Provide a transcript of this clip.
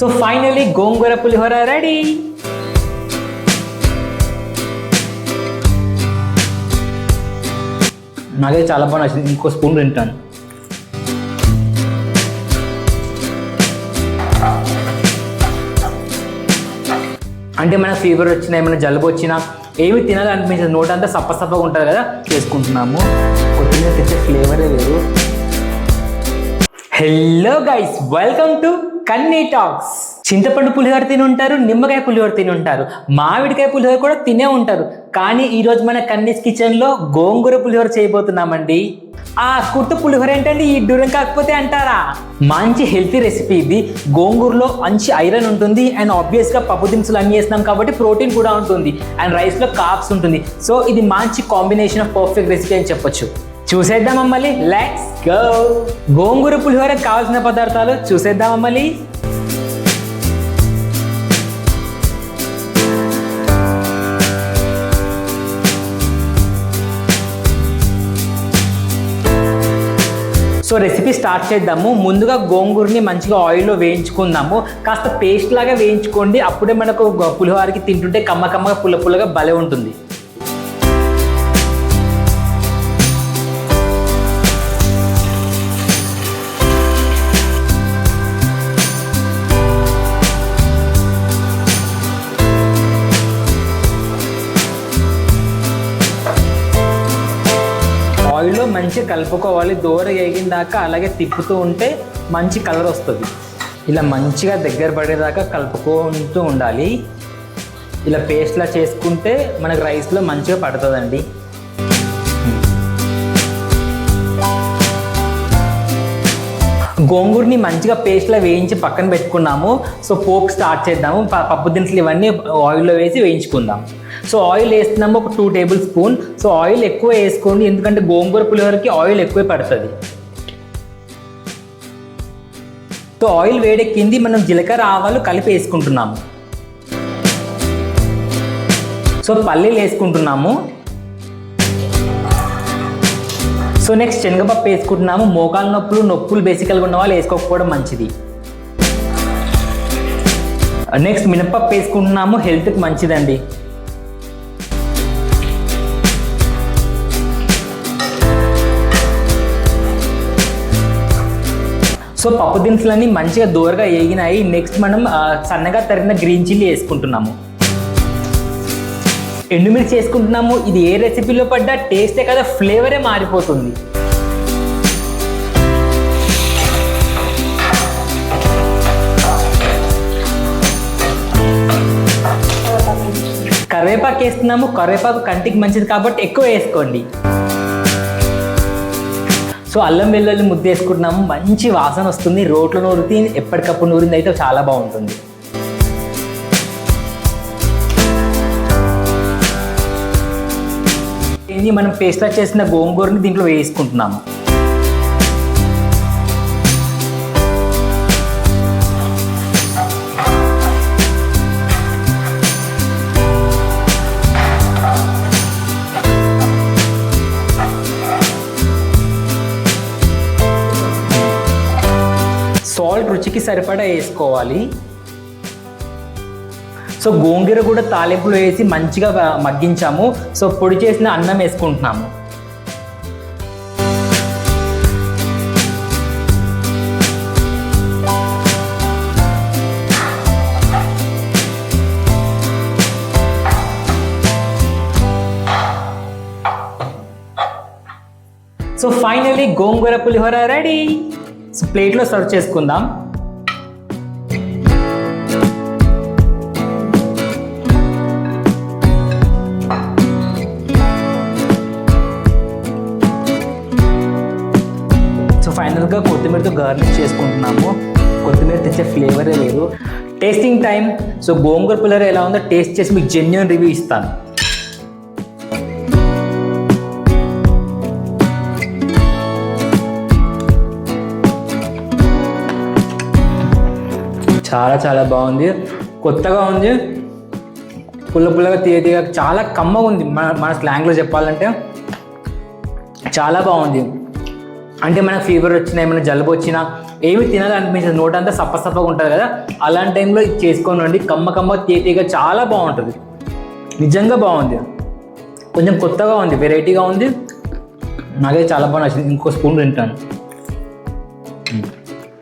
So finally gongura pulihora ready నాకైతే చాలా బాగా నచ్చింది. ఇంకో స్పూన్ తింటాను. అంటే మన ఫీవర్ వచ్చినా ఏమైనా జలుబు వచ్చినా ఏమి తినాలనిపించదు. నోట్ అంతా సప్ప సప్పగా ఉంటుంది కదా చేసుకుంటున్నాము. కొత్తిమీర తెచ్చే ఫ్లేవరే వేరు. Hello guys welcome to Kanni talks చింతపండు పులిహోర తిని ఉంటారు నిమ్మకాయ పులిహోర తిని ఉంటారు మామిడికాయ పులిహోర కూడా తినే ఉంటారు. కానీ ఈరోజు మన కన్నీస్ కిచెన్లో గోంగూర పులిహోర చేయబోతున్నామండి. ఆ కుట్టు పులిహోర ఏంటండి? ఈ దూరం కాకపోతే అంటారా? మంచి హెల్తీ రెసిపీ ఇది. గోంగూరలో మంచి ఐరన్ ఉంటుంది. అండ్ ఆబ్వియస్గా పప్పు దినుసులు అన్ని వేస్తున్నాం కాబట్టి ప్రోటీన్ కూడా ఉంటుంది. అండ్ రైస్లో కాప్స్ ఉంటుంది. సో ఇది మంచి కాంబినేషన్ ఆఫ్ పర్ఫెక్ట్ రెసిపీ అని చెప్పొచ్చు. చూసేద్దాం మమ్మల్ని లెట్స్ గో గోంగూర పులిహోరకు కావాల్సిన పదార్థాలు చూసేద్దాం మమ్మల్ని సో రెసిపీ స్టార్ట్ చేద్దాము. ముందుగా గోంగూరని మంచిగా ఆయిల్లో వేయించుకుందాము. కాస్త పేస్ట్ లాగా వేయించుకోండి. అప్పుడే మనకు పులిహోరకి తింటుంటే కమ్మ కమ్మగా పుల్ల పుల్లగా భలే ఉంటుంది. ఆయిల్లో మంచిగా కలుపుకోవాలి. దూర వేగిన దాకా అలాగే తిప్పుతూ ఉంటే మంచి కలర్ వస్తుంది. ఇలా మంచిగా దగ్గర పడేదాకా కలుపుకుంటూ ఉండాలి. ఇలా పేస్ట్లా చేసుకుంటే మనకు రైస్లో మంచిగా పడుతుందండి. గోంగూరని మంచిగా పేస్ట్లో వేయించి పక్కన పెట్టుకున్నాము. సో పోక్ స్టార్ట్ చేద్దాము. ప- పప్పు దినుసులు ఇవన్నీ ఆయిల్లో వేసి వేయించుకుందాం. సో ఆయిల్ వేస్తున్నాము ఒక two table spoon. So oil ఎక్కువ వేసుకోండి ఎందుకంటే గోంగూర పులిహోరకి ఆయిల్ ఎక్కువే పడుతుంది. సో ఆయిల్ వేడెక్కింది మనం జీలకర్ర ఆవాలు కలిపి వేసుకుంటున్నాము. సో పల్లీలు వేసుకుంటున్నాము. సో నెక్స్ట్ శనగపప్పు వేసుకుంటున్నాము. మోకాలు నొప్పులు నొప్పులు బేసికల్గా ఉన్న వాళ్ళు వేసుకోకపోవడం మంచిది. నెక్స్ట్ మినపప్పు వేసుకుంటున్నాము. హెల్త్కి మంచిదండి. సో పప్పు దినుసులన్నీ మంచిగా దూరగా వేగినాయి నెక్స్ట్ మనం సన్నగా తరిగిన గ్రీన్ చిల్లీ వేసుకుంటున్నాము. ఎండుమిర్చి వేసుకుంటున్నాము. ఇది ఏ రెసిపీలో పడ్డా? టేస్టే కదా ఫ్లేవరే మారిపోతుంది. కరివేపాకు వేస్తున్నాము. కరివేపాకు కంటికి మంచిది కాబట్టి ఎక్కువ వేసుకోండి. సో అల్లం వెల్లుల్లి ముద్ద వేసుకుంటున్నాము. మంచి వాసన వస్తుంది. రోట్లో నూరితే ఎప్పటికప్పుడు నూరింది అయితే చాలా బాగుంటుంది. ఇది మనం పేస్ట్లా చేసిన గోంగూరని దీంట్లో వేసుకుంటున్నాము. రుచికి సరిపడా వేసుకోవాలి. సో గోంగూర కూడా తాలింపులో వేసి మంచిగా మగ్గించాము. సో పొడి చేసిన అన్నం వేసుకుంటున్నాము. So finally gongura pulihora ready. So ప్లేట్లో సర్వ్ చేసుకుందాం. సో కొత్తిమీరతో గార్నిష్ చేసుకుంటున్నాము. కొత్తిమీర తెచ్చే ఫ్లేవరే లేదు. Tasting time so gongura pulihora ఎలా ఉందో టేస్ట్ చేసి మీకు జెన్యున్ రివ్యూ ఇస్తాను. చాలా చాలా బాగుంది. కొత్తగా ఉంది. పుల్ల పుల్లగా తీయ తీయ చాలా కమ్మగా ఉంది. మన మన స్లాంగ్లో చెప్పాలంటే. చాలా బాగుంది. అంటే మనకు ఫీవర్ వచ్చినా ఏమైనా జలుబు వచ్చినా ఏమి తినాలనిపించదు. నోట అంతా సప్ప సప్పగా ఉంటుంది కదా. అలాంటి టైంలో ఇది చేసుకొని ఉండి కమ్మ కమ్మ తీయగా చాలా బాగుంటుంది. నిజంగా బాగుంది. కొంచెం కొత్తగా ఉంది. వెరైటీగా ఉంది. నాకైతే చాలా బాగా నచ్చింది. ఇంకో స్పూన్ తింటాను.